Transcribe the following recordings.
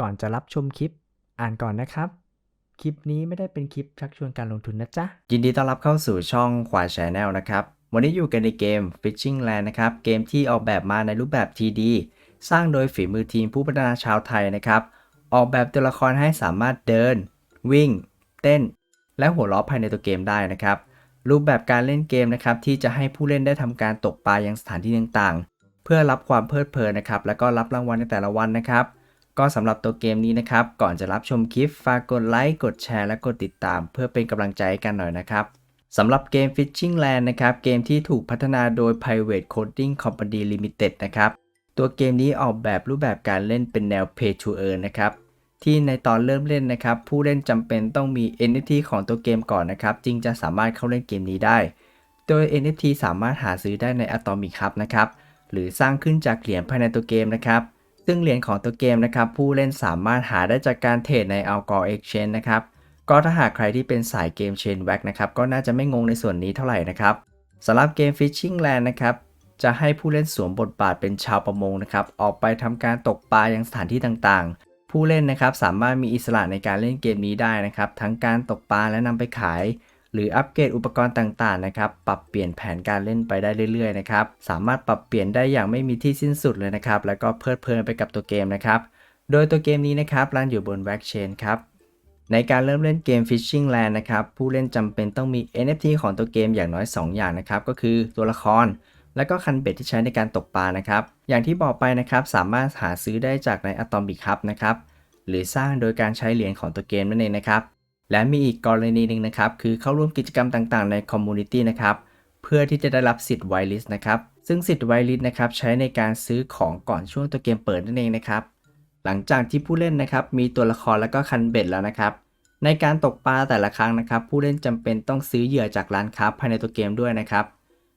ก่อนจะรับชมคลิป อ่านก่อนนะครับ คลิปนี้ไม่ได้เป็นคลิปชักชวนการลงทุนนะจ๊ะ ยินดีต้อนรับเข้าสู่ช่องควาย Channel นะครับ วันนี้อยู่กันในเกม Fishing Land นะครับ เกมที่ออกแบบมาในรูปแบบ TD สร้างโดยฝีมือทีมผู้พัฒนาชาวไทยนะครับ ออกแบบตัวละครให้สามารถเดิน วิ่ง เต้น และหัวเราะภายในตัวเกมได้นะครับ รูปแบบการเล่นเกมนะครับที่จะให้ผู้เล่นได้ทำการตกปลายังสถานที่ต่างๆ เพื่อรับความเพลิดเพลินนะครับ แล้วก็รับรางวัลในแต่ละวันนะครับ ก็สำหรับตัวเกมนี้นะครับ ก่อนจะรับชมคลิปฝากกดไลค์ กดแชร์และกดติดตาม เพื่อเป็นกำลังใจกันหน่อยนะครับสำหรับเกม Fishing Land นะครับ เกมที่ถูกพัฒนาโดย Private Coding Company Limited นะครับ ตัวเกมนี้ออกแบบรูปแบบการเล่นเป็นแนว Pay to Earn นะครับ ที่ในตอนเริ่มเล่นนะครับ ผู้เล่นจำเป็นต้องมี NFT ของตัวเกมก่อนนะครับ จึงจะสามารถเข้าเล่นเกมนี้ได้ โดย NFT สามารถหาซื้อได้ใน Atomic Hub นะครับ หรือสร้างขึ้นจากเหรียญภายในตัวเกมนะครับ ซึ่งเหรียญของตัวเกมนะครับ ผู้เล่นสามารถหาได้จากการเทรดใน Algor Exchange นะครับ ก็ถ้าหากใครที่เป็นสายเกม Chain w a c นะครับ ก็น่าจะไม่งงในส่วนนี้เท่าไหร่นะครับสำหรับเกม Fishing Land นะครับ จะให้ผู้เล่นสวมบทบาทเป็นชาวประมงนะครับ ออกไปทำการตกปลายังสถานที่ต่างๆ ผู้เล่นนะครับสามารถมีอิสระในการเล่นเกมนี้ได้นะครับ ทั้งการตกปลาและนำไปขาย หรืออัปเกรดอุปกรณ์ต่างๆนะครับ ปรับเปลี่ยนแผนการเล่นไปได้เรื่อยๆนะครับ สามารถปรับเปลี่ยนได้อย่างไม่มีที่สิ้นสุดเลยนะครับ แล้วก็เพลิดเพลินไปกับตัวเกมนะครับ โดยตัวเกมนี้นะครับรันอยู่บน w a c Chain ครับในการเริ่มเล่นเกม Fishing Land นะครับ ผู้เล่นจำเป็นต้องมี NFT ของตัวเกมอย่างน้อย 2 อย่างนะครับ ก็คือตัวละคร และก็คันเบ็ดที่ใช้ในการตกปลานะครับ อย่างที่บอกไปนะครับ สามารถหาซื้อได้จากใน Atomic Hub นะครับ หรือสร้างโดยการใช้เหรียญของตัวเกมนั่นเองนะครับ และมีอีกกรณีหนึ่งนะครับ คือเข้าร่วมกิจกรรมต่างๆ ในคอมมูนิตี้นะครับ เพื่อที่จะได้รับสิทธิ์ไวลิสนะครับ ซึ่งสิทธิ์ไวลิสนะครับใช้ในการซื้อของก่อนช่วงตัวเกมเปิดนั่นเองนะครับ หลังจากที่ผู้เล่นนะครับมีตัวละครและก็คันเบ็ดแล้วนะครับ ในการตกปลาแต่ละครั้งนะครับ ผู้เล่นจำเป็นต้องซื้อเหยื่อจากร้านค้าภายในตัวเกมด้วยนะครับ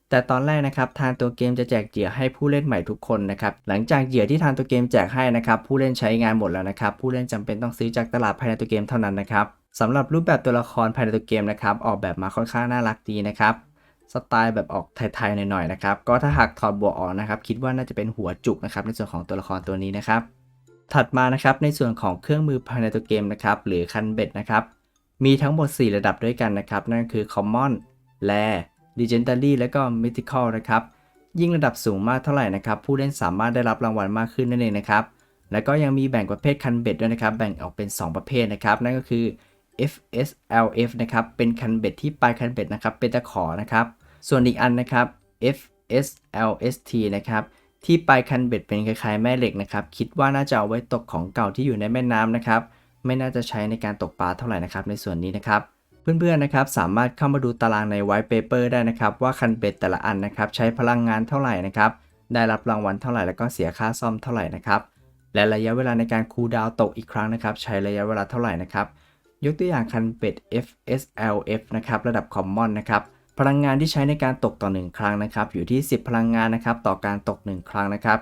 แต่ตอนแรกนะครับทางตัวเกมจะแจกเหยื่อให้ผู้เล่นใหม่ทุกคนนะครับหลังจากเหยื่อที่ทางตัวเกมแจกให้นะครับผู้เล่นใช้งานหมดแล้วนะครับผู้เล่นจำเป็นต้องซื้อจากตลาดภายในตัวเกมเท่านั้นนะครับ สำหรับรูปแบบตัวละครภายในตัวเกมนะครับ ออกแบบมาค่อนข้างน่ารักดีนะครับสไตล์แบบออกไทยๆหน่อยๆนะครับ ก็ถ้าหากถอดบวกออกนะครับ คิดว่าน่าจะเป็นหัวจุกนะครับ ในส่วนของตัวละครตัวนี้นะครับ ถัดมานะครับในส่วนของเครื่องมือภายในตัวเกมนะครับ หรือคันเบ็ดนะครับ มีทั้งหมด 4 ระดับด้วยกันนะครับ นั่นคือ Common, Rare, Legendary และก็ Mythical นะครับ ยิ่งระดับสูงมากเท่าไหร่นะครับ ผู้เล่นสามารถได้รับรางวัลมากขึ้นนั่นเองนะครับ แล้วก็ยังมีแบ่งประเภทคันเบ็ดด้วยนะครับ แบ่งออกเป็น 2 ประเภทนะครับ นั่นก็คือ FSLF นะครับ เป็นคันเบ็ดที่ปลายคันเบ็ดนะครับ เป็นตะขอนะครับ ส่วนอีกอันนะครับ FSLST นะครับ ที่ปลายคันเบ็ดเป็นคล้ายๆแม่เหล็กนะครับ คิดว่าน่าจะเอาไว้ตกของเก่าที่อยู่ในแม่น้ำนะครับ ไม่น่าจะใช้ในการตกปลาเท่าไหร่นะครับ ในส่วนนี้นะครับ เพื่อนๆนะครับ สามารถเข้ามาดูตารางใน white paper ได้นะครับ ว่าคันเบ็ดแต่ละอันนะครับ ใช้พลังงานเท่าไหร่นะครับ ได้รับรางวัลเท่าไหร่ แล้วก็เสียค่าซ่อมเท่าไหร่นะครับ และระยะเวลาในการคูลดาวตกอีกครั้งนะครับ ใช้ระยะเวลาเท่าไหร่นะครับ ยกตัวอย่างคันเบ็ด FSLF นะครับระดับ Common นะครับพลังงานที่ใช้ในการตกต่อ 1 ครั้งนะครับอยู่ที่ 10 พลังงานนะครับต่อการตก 1 ครั้งนะครับ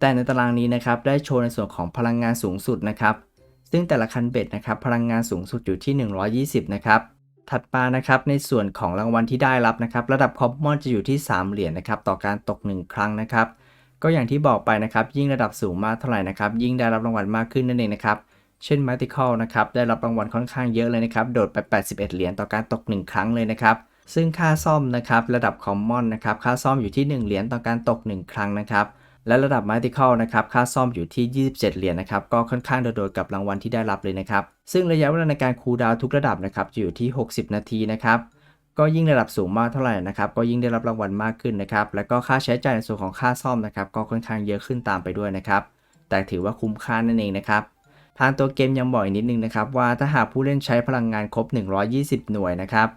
แต่ในตารางนี้นะครับได้โชว์ในส่วนของพลังงานสูงสุดนะครับ ซึ่งแต่ละคันเบ็ดนะครับพลังงานสูงสุดอยู่ที่ 120 นะครับถัดมานะครับในส่วนของรางวัลที่ได้รับนะครับ ระดับคอมมอนจะอยู่ที่ 3 เหรียญนะครับต่อการตก 1 ครั้งนะครับ ก็อย่างที่บอกไปนะครับ ยิ่งระดับสูงมากเท่าไหร่นะครับ ยิ่งได้รับรางวัลมากขึ้นนั่นเองนะครับ เช่น m a t i c a l นะครับ ได้รับรางวัลค่อนข้างเยอะเลยนะครับ โดดไป 81 เหรียญต่อการตก 1 ครั้งเลยนะครับ ซึ่งค่าซ่อมนะครับ ระดับ Common นะครับ ค่าซ่อมอยู่ที่ 1 เหรียญต่อการตก 1 ครั้งนะครับ และระดับ m a t i c a l นะครับ ค่าซ่อมอยู่ที่ 27 เหรียญนะครับ ก็ค่อนข้างโดดๆกับรางวัลที่ได้รับเลยนะครับ ซึ่งระยะเวลาในการคูลดาวทุกระดับนะครับจะอยู่ที่ 60 นาทีนะครับก็ยิ่งระดับสูงมากเท่าไหร่นะครับก็ยิ่งได้รับรางวัลมากขึ้นนะครับแล้วก็ค่าใช้จ่ายในส่วนของค่าซ่อมนะครับก็ค่อนข้างเยอะขึ้นตามไปด้วยนะครับแต่ถือว่าคุ้มค่านั่นเองนะครับ ทางตัวเกมยังบอกอีกนิดนึงนะครับว่าถ้าหากผู้เล่นใช้พลังงานครบ 120 หน่วยนะครับ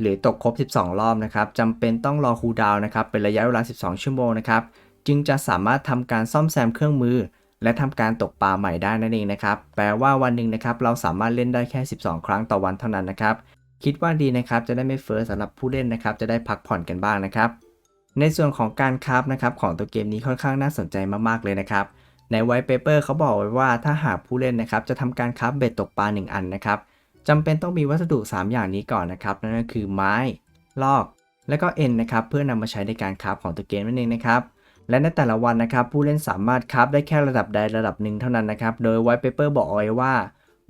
หรือตกครบ 12 รอบนะครับจำเป็นต้องรอคูลดาวน์นะครับเป็นระยะเวลา 12 ชั่วโมงนะครับจึงจะสามารถทำการซ่อมแซมเครื่องมือ และทำการตกปลาใหม่ได้นั่นเองนะครับแปลว่าวันหนึ่งนะครับเราสามารถเล่นได้แค่ 12 ครั้งต่อวันเท่านั้นนะครับคิดว่าดีนะครับจะได้ไม่เฟ้อสำหรับผู้เล่นนะครับจะได้พักผ่อนกันบ้างนะครับในส่วนของการคราฟนะครับของตัวเกมนี้ค่อนข้างน่าสนใจมากๆเลยนะครับ ใน white paper เขาบอกไว้ว่าถ้าหากผู้เล่นนะครับจะทำการคราฟเบ็ดตกปลา 1 อันนะครับจำเป็นต้องมีวัสดุ 3 อย่างนี้ก่อนนะครับนั่นก็คือไม้ ลอก และก็เอ็นนะครับเพื่อนำมาใช้ในการคราฟของตัวเกมนั่นเองนะครับและในแต่ละวันนะครับผู้เล่นสามารถคราฟได้แค่ระดับใดระดับหนึ่งเท่านั้นนะครับโดย White Paper บอกเอาไว้ว่า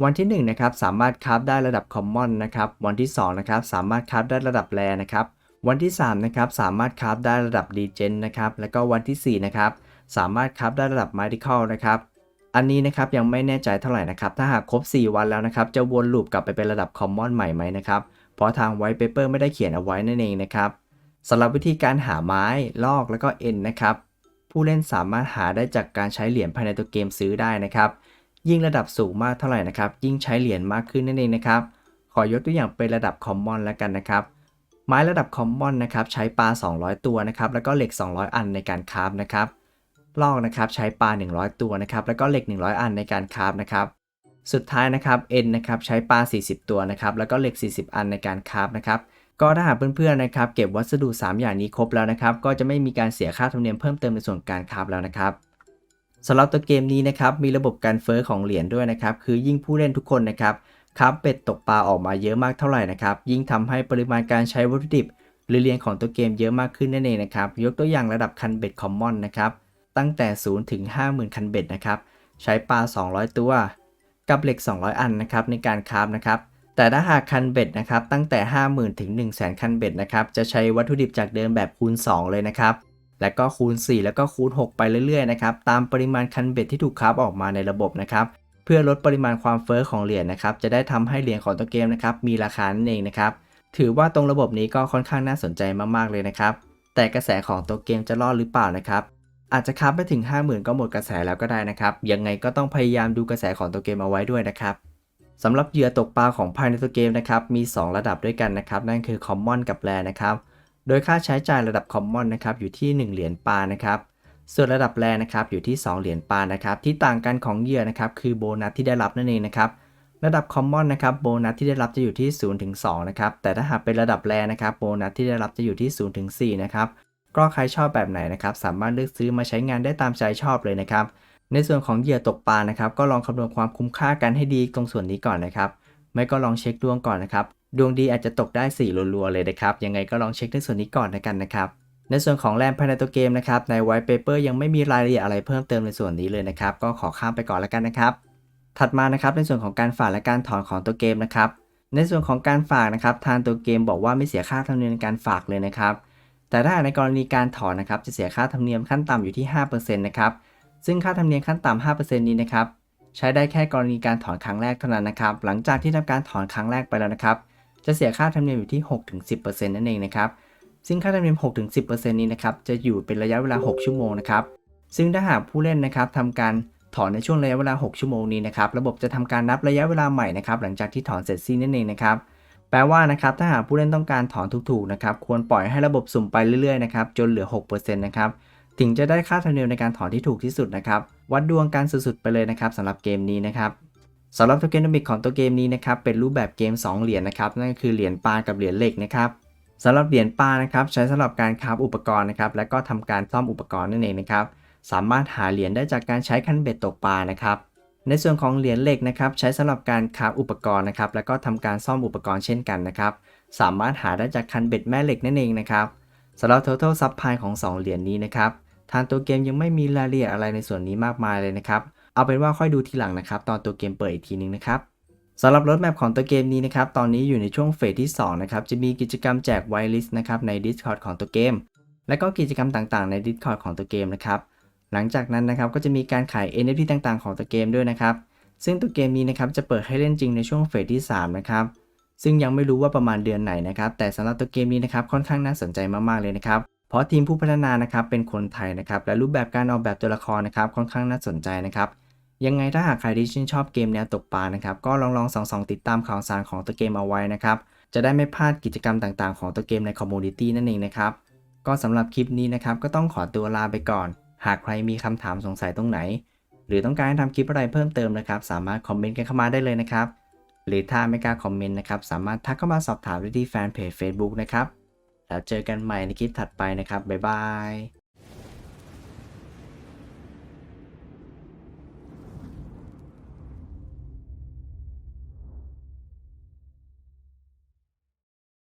วันที่1นะครับสามารถคราฟได้ระดับ Common นะครับวันที่2นะครับสามารถคราฟได้ระดับแรนะครับวันที่3นะครับสามารถคราฟได้ระดับ Degen นะครับแล้วก็วันที่4นะครับ สามารถคราฟได้ระดับ Mythical นะครับ อันนี้นะครับยังไม่แน่ใจเท่าไหร่นะครับ ถ้าหากครบ 4 วันแล้วนะครับ จะวนลูปกลับไปเป็นระดับ Common ใหม่ไหมนะครับ เพราะทาง White Paper ไม่ได้เขียนเอาไว้นั่นเองนะครับสำหรับวิธีการหาไม้ ลอกแล้วก็เอ็นนะครับ ผู้เล่นสามารถหาได้จากการใช้เหรียญภายในตัวเกมซื้อได้นะครับ ยิ่งระดับสูงมากเท่าไหร่นะครับ ยิ่งใช้เหรียญมากขึ้นนั่นเองนะครับ ขอยกตัวอย่างเป็นระดับคอมมอนแล้วกันนะครับ ไม้ระดับคอมมอนนะครับใช้ปลา 200 ตัวนะครับ แล้วก็เหล็ก 200 อันในการคราฟนะครับ ลอกนะครับใช้ปลา 100 ตัวนะครับแล้วก็เหล็ก 100 อันในการคราฟนะครับสุดท้ายนะครับ N นะครับใช้ปลา 40 ตัวนะครับแล้วก็เหล็ก 40 อันในการคราฟนะครับก็ถ้าหากเพื่อนๆนะครับเก็บวัสดุ 3 อย่างนี้ครบแล้วนะครับก็จะไม่มีการเสียค่าธรรมเนียมเพิ่มเติมในส่วนการคราฟแล้วนะครับสำหรับตัวเกมนี้นะครับมีระบบการเฟ้อของเหรียญด้วยนะครับคือยิ่งผู้เล่นทุกคนนะครับครับเป็ดตกปลาออกมาเยอะมากเท่าไหร่นะครับยิ่งทำให้ปริมาณการใช้วัตถุดิบหรือเหรียญของตัวเกมเยอะมากขึ้นนั่นเองนะครับยกตัวอย่างระดับคันเบ็ดคอมมอนนะครับ ตั้งแต่ 0 ถึง 50,000 คันเบ็ดนะครับ ใช้ปลา 200 ตัว กับเหล็ก 200 อันนะครับในการคราฟนะครับ แต่ถ้าหากคันเบ็ดนะครับตั้งแต่ 50,000 ถึง 100,000 คันเบ็ดนะครับ จะใช้วัตถุดิบจากเดิมแบบคูณ 2 เลยนะครับ แล้วก็คูณ 4 แล้วก็คูณ 6 ไปเรื่อยๆนะครับ ตามปริมาณคันเบ็ดที่ถูกคราฟออกมาในระบบนะครับ เพื่อลดปริมาณความเฟ้อของเหรียญนะครับ จะได้ทำให้เหรียญของตัวเกมนะครับมีราคานั่นเองนะครับ ถือว่าตรงระบบนี้ก็ค่อนข้างน่าสนใจมากๆเลยนะครับ แต่กระแสของตัวเกมจะรอดหรือเปล่านะครับ อาจจะคราฟไปถึง 50,000 ก็หมดกระแสแล้วก็ได้นะครับ ยังไงก็ต้องพยายามดูกระแสของตัวเกมเอาไว้ด้วยนะครับสำหรับเหยื่อตกปลาของภายในตัวเกมนะครับมี 2 ระดับด้วยกันนะครับ นั่นคือ Common กับ Rare นะครับ โดยค่าใช้จ่ายระดับ Common นะครับอยู่ที่ 1 เหรียญปานะครับส่วนระดับแรนะครับอยู่ที่ 2 เหรียญปานะครับ ที่ต่างกันของเหยื่อนะครับคือโบนัสที่ได้รับนั่นเองนะครับระดับ Common นะครับโบนัสที่ได้รับจะอยู่ที่0ถึง2นะครับแต่ถ้าหากเป็นระดับแรนะครับโบนัสที่ได้รับจะอยู่ที่0ถึง4นะครับ ก็ใครชอบแบบไหนนะครับสามารถเลือกซื้อมาใช้งานได้ตามใจชอบเลยนะครับ ในส่วนของเหยื่อตกปลานะครับ ก็ลองคำนวณความคุ้มค่ากันให้ดีตรงส่วนนี้ก่อนนะครับ ไม่ก็ลองเช็คดวงก่อนนะครับ ดวงดีอาจจะตกได้4รัวๆเลยนะครับ ยังไงก็ลองเช็คในส่วนนี้ก่อนนะกันนะครับ ในส่วนของแรมภายในตัวเกมนะครับ ใน White Paper ยังไม่มีรายละเอียดอะไรเพิ่มเติมในส่วนนี้เลยนะครับ ก็ขอข้ามไปก่อนแล้วกันนะครับ ถัดมานะครับในส่วนของการฝากและการถอนของตัวเกมนะครับ ในส่วนของการฝากนะครับ ทางตัวเกมบอกว่าไม่เสียค่าธรรมเนียมการฝากเลยนะครับ แต่ถ้าในกรณีการถอนนะครับจะเสียค่าธรรมเนียมขั้นต่ำอยู่ที่ 5%นะครับซึ่งค่าธรรมเนียมขั้นต่ำ 5%นี้นะครับใช้ได้แค่กรณีการถอนครั้งแรกเท่านั้นนะครับ หลังจากที่ทำการถอนครั้งแรกไปแล้วนะครับ จะเสียค่าธรรมเนียมอยู่ที่ 6-10%นั่นเองนะครับ ซึ่งค่าธรรมเนียม 6-10%นี้นะครับจะอยู่เป็นระยะเวลา 6 ชั่วโมงนะครับ ซึ่งถ้าหากผู้เล่นนะครับทำการถอนในช่วงระยะเวลา 6 ชั่วโมงนี้นะครับ ระบบจะทำการนับระยะเวลาใหม่นะครับ หลังจากที่ถอนเสร็จสิ้นนั่นเองนะครับ แปลว่านะครับถ้าหากผู้เล่นต้องการถอนถูกๆนะครับควรปล่อยให้ระบบสุ่มไปเรื่อยๆนะครับจนเหลือ 6%นะครับถึงจะได้ค่าธรรมเนียมในการถอนที่ถูกที่สุดนะครับวัดดวงการสุดๆไปเลยนะครับสำหรับเกมนี้นะครับสำหรับโทเกนอมิกของตัวเกมนี้นะครับเป็นรูปแบบเกม 2 เหรียญนะครับนั่นก็คือเหรียญปลากับเหรียญเหล็กนะครับสำหรับเหรียญปลานะครับใช้สำหรับการคราฟอุปกรณ์นะครับและก็ทำการซ่อมอุปกรณ์นั่นเองนะครับสามารถหาเหรียญได้จากการใช้คันเบ็ดตกปลานะครับ ในส่วนของเหรียญเหล็กนะครับใช้สำหรับการคาฟอุปกรณ์นะครับและก็ทำการซ่อมอุปกรณ์เช่นกันนะครับสามารถหาได้จากคันเบ็ดแม่เหล็กนั่นเองนะครับสำหรับ total supply ของ 2 เหรียญนี้นะครับทางตัวเกมยังไม่มีรายละเอียดอะไรในส่วนนี้มากมายเลยนะครับเอาเป็นว่าค่อยดูทีหลังนะครับตอนตัวเกมเปิดอีกทีนึงนะครับสำหรับรถแมพของตัวเกมนี้นะครับตอนนี้อยู่ในช่วงเฟสที่2นะครับจะมีกิจกรรมแจกไวลิสนะครับใน Discord ของตัวเกม และก็กิจกรรมต่างๆใน Discord ของตัวเกมนะครับ หลังจากนั้นนะครับก็จะมีการขาย NFT ต่างๆ ของตัวเกมด้วยนะครับ ซึ่งตัวเกมนี้นะครับจะเปิดให้เล่นจริงในช่วงเฟสที่ 3 นะครับซึ่งยังไม่รู้ว่าประมาณเดือนไหนนะครับ แต่สำหรับตัวเกมนี้นะครับค่อนข้างน่าสนใจมากๆเลยนะครับ เพราะทีมผู้พัฒนานะครับเป็นคนไทยนะครับ และรูปแบบการออกแบบตัวละครนะครับค่อนข้างน่าสนใจนะครับ ยังไงถ้าหากใครที่ชื่นชอบเกมแนวตกปลานะครับ ก็ลองลองส่องส่องติดตามข่าวสารของตัวเกมเอาไว้นะครับ จะได้ไม่พลาดกิจกรรมต่างๆ ของตัวเกมในคอมมูนิตี้นั่นเองนะครับ ก็สำหรับคลิปนี้นะครับก็ต้องขอตัวลาไปก่อน หากใครมีคำถามสงสัยตรงไหน หรือต้องการให้ทำคลิปอะไรเพิ่มเติมนะครับ สามารถคอมเมนต์กันเข้ามาได้เลยนะครับ หรือถ้าไม่กล้าคอมเมนต์นะครับ สามารถทักเข้ามาสอบถามได้ที่แฟนเพจ Facebook นะครับ แล้วเจอกันใหม่ในคลิปถัดไปนะครับ บ๊ายบาย